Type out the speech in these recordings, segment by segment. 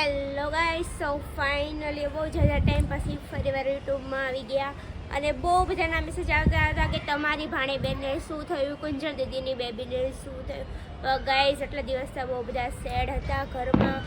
Hello guys so finally બહુ જાજા time પછી ફરીવાર યુટ્યુબમાં આવી ગયા. અને બહુ બધાના મેસેજ આવતા હતા કે તમારી ભાણી બેનને શું થયું કુંજણ દીદીની બેબીને શું થયું. ગાઈઝ એટલા દિવસથી બહુ બધા સેડ હતા ઘરમાં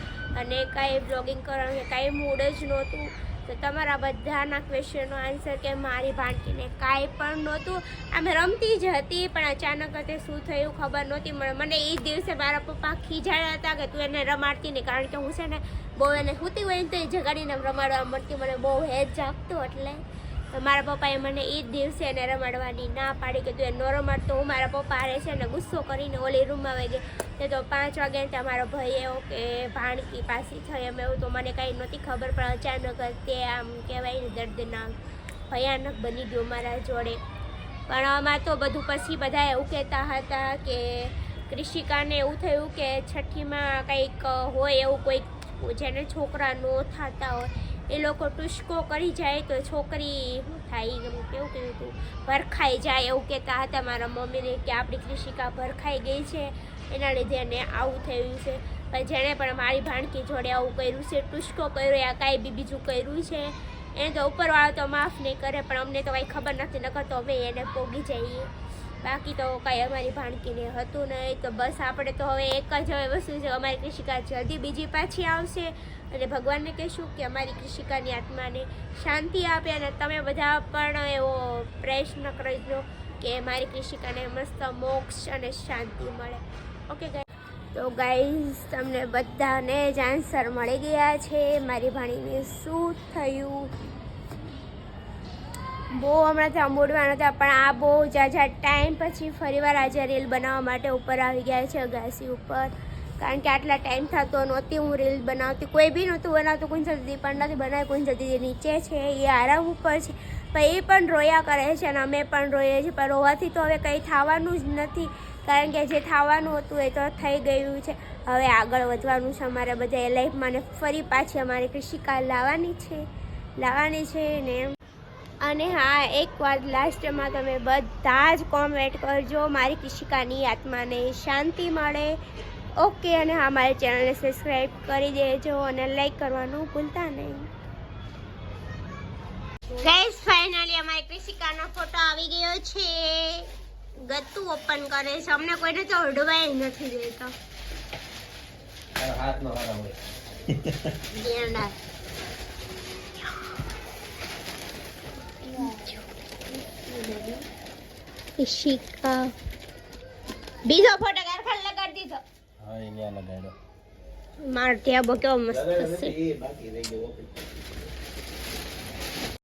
અને કાંઈ બ્લોગિંગ કરવાનું કાંઈ મૂડ જ નહોતું. તો તમારા બધાના ક્વેશ્ચનનો આન્સર કે મારી ભાણકીને કાંઈ પણ નહોતું. આમ રમતી જ હતી, પણ અચાનક તે શું થયું ખબર નહોતી. મને એ જ દિવસે મારા પપ્પા ખીજાયા હતા કે તું એને રમાડતી નહીં, કારણ કે હું છે ને બહુ એને સૂતી હોય ને તો એ જગાડીને રમાડવા મળતી. મને બહુ હેજ આપતું એટલે. મારા પપ્પાએ મને એ જ દિવસે એને રમાડવાની ના પાડી કે તું એ ન રમાડતો હું મારા પપ્પા હારે છે ને ગુસ્સો કરીને ઓલી રૂમમાં વહી ગઈ. તે તો પાંચ વાગે ત્યાં મારો ભાઈ એવો કે ભાણકી પાસી થઈ એમ એવું, તો મને કાંઈ નહોતી ખબર, પણ અચાનક તે આમ કહેવાય ને દર્દનાક ભયાનક બની ગયું મારા જોડે. પણ આમાં તો બધું પછી બધા એવું કહેતા હતા કે કૃષિકાને એવું થયું કે છઠ્ઠીમાં કંઈક હોય એવું કોઈક જેને છોકરા નો થતા હોય, એ લોકો ટુસ્કો કરી જાય તો છોકરી શું થાય? કેવું કેવું હતું ભરખાઈ જાય એવું કહેતા હતા મારા મમ્મીને કે આપણી કૃષિકા ભરખાઈ ગઈ છે. એના લીધે એને આવું થયું છે. પણ જેણે પણ મારી ભાણકી જોડે આવું કર્યું છે, ટુસ્કો કર્યો, યા કાંઈ બી બીજું કર્યું છે, એને તો ઉપરવાળો તો માફ નહીં કરે, પણ અમને તો કંઈ ખબર નથી, નકર તો અમે એને પોગી જઈએ. બાકી તો કાંઈ અમારી ભાણકીને હતું નહીં. તો બસ આપણે તો હવે એક જ હવે વસ્તુ છે, અમારી કૃષિકા જલ્દી બીજી પાછી આવશે. અને ભગવાનને કહીશું કે અમારી કૃષિકાની આત્માને શાંતિ આપે અને તમે બધા પણ એવો પ્રયત્ન કરજો કે મારી કૃષિકાને મસ્ત મોક્ષ અને શાંતિ મળે. ઓકે તો ગાઈઝ તમને બધાને જ આન્સર મળી ગયા છે. મારી ભાણીને શું થયું? બહુ હમણાંથી અમૂડવાના હતા, પણ આ બહુ જાજા ટાઈમ પછી ફરીવાર આજે રીલ બનાવવા માટે ઉપર આવી ગયા છે અગાસી ઉપર. કારણ કે આટલા ટાઈમ થતો નહોતી, હું રીલ બનાવતી. કોઈ બી નહોતું બનાવતું કોઈ જલ્દી પણ નથી બનાવી કોઈ જલ્દી નીચે છે, એ આરામ ઉપર છે. પણ એ પણ રોયા કરે છે અને અમે પણ રોઈએ છીએ, પણ રોવાથી તો હવે કંઈ થવાનું જ નથી. કારણ કે જે થવાનું હતું એ તો થઈ ગયું છે. હવે આગળ વધવાનું છે અમારે બધા એ લાઈફમાં ને ફરી પાછી અમારે કૃષિકા લાવવાની છે. લાવવાની છે ને એમ. અને હા એક વાત લાસ્ટમાં તમે બધા જ કોમેન્ટ કરજો. મારી કિશિકાની આત્માને શાંતિ મળે. ઓકે અને હા મારી ચેનલને સબસ્ક્રાઈબ કરી દેજો અને લાઈક કરવાનું ભૂલતા નહીં. ગાઈસ ફાઇનલી અમારી કૃષિકાનો ફોટો આવી ગયો છે. ગતું ઓપન કરે છે. અમને કોઈને તો અડવાય નથી દેતો. હાથમાં કૃષિકા બીજો ફોટો કારખાન લગાડી દીધો. હા એ ન્યા લગાડ્યો. માર ત્યાં કેવો મસ્ત છે